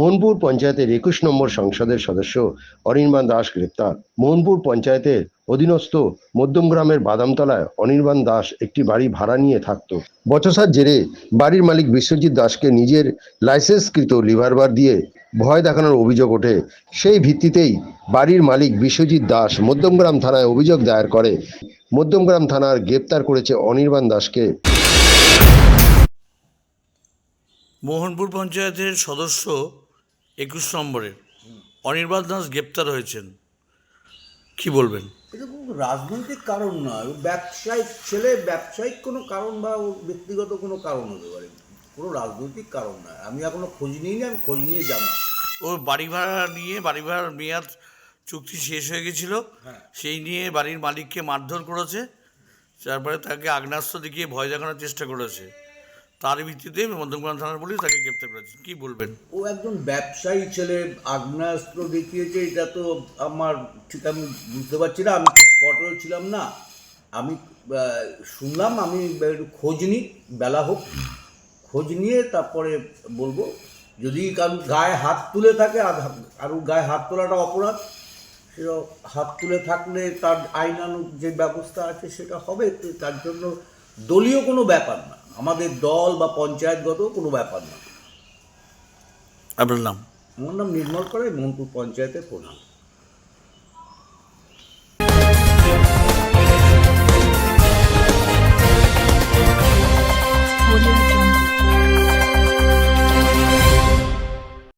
মোহনপুর পঞ্চায়েতের একুশ নম্বর সংসদের সদস্য অনির্বাণ দাস গ্রেপ্তার। মোহনপুর পঞ্চায়েতের অধীনস্থ মধ্যম গ্রামের বাদামতলায় অনির্বাণ দাস একটি বাড়ি ভাড়া নিয়ে থাকত। বচসার জেরে বাড়ির মালিক বিশ্বজিৎ দাসকে নিজের লাইসেন্সকৃত লিভারবার দিয়ে ভয় দেখানোর অভিযোগ ওঠে। সেই ভিত্তিতেই বাড়ির মালিক বিশ্বজিৎ দাস মধ্যমগ্রাম থানায় অভিযোগ দায়ের করে। মধ্যমগ্রাম থানার গ্রেপ্তার করেছে অনির্বাণ দাসকে। মোহনপুর পঞ্চায়েতের সদস্য একুশ নম্বরে অনির্বাণ দাস গ্রেপ্তার হয়েছেন। কি বলবেন? এটা কোনো রাজনৈতিক কারণ নয় ব্যবসায়িক ছেলে ব্যবসায়িক কোনো কারণ বা ব্যক্তিগত কোনো কারণ হতে পারে। কোনো রাজনৈতিক কারণ নয় আমি এখনও খোঁজ নিইনি আমি খোঁজ নিয়ে যাব ও বাড়ি ভাড়া নিয়ে বাড়ি ভাড়ার মেয়াদ চুক্তি শেষ হয়ে গেছিল। সেই নিয়ে বাড়ির মালিককে মারধর করেছে। তারপরে তাকে আগ্নাস্ত্র দেখিয়ে ভয় দেখানোর চেষ্টা করেছে। তার ভিত্তিতে মধ্যমগ্রাম থানার পুলিশ তাকে গ্রেপ্তার করেছে। কি বলবেন? ও একজন ব্যবসায়ী ছেলে, আগ্নেয়াস্ত্র দেখিয়েছে, এটা তো আমার ঠিক আমি বুঝতে পারছি না, আমি স্পটেও ছিলাম না। আমি শুনলাম, আমি একটু খোঁজ নিই বেলা হোক, খোঁজ নিয়ে তারপরে বলব। যদি কারও গায়ে হাত তুলে থাকে, আর গায়ে হাত তোলাটা অপরাধ সেটা হাত তুলে থাকলে তার আইনানুগ যে ব্যবস্থা আছে সেটা হবে তার জন্য দলীয় কোনো ব্যাপার না। আমাদের দল বা পঞ্চায়েতগত কোনো ব্যাপার না। আপনার নাম। আমার নাম নির্মল করে মোহনপুর পঞ্চায়েতের প্রধান।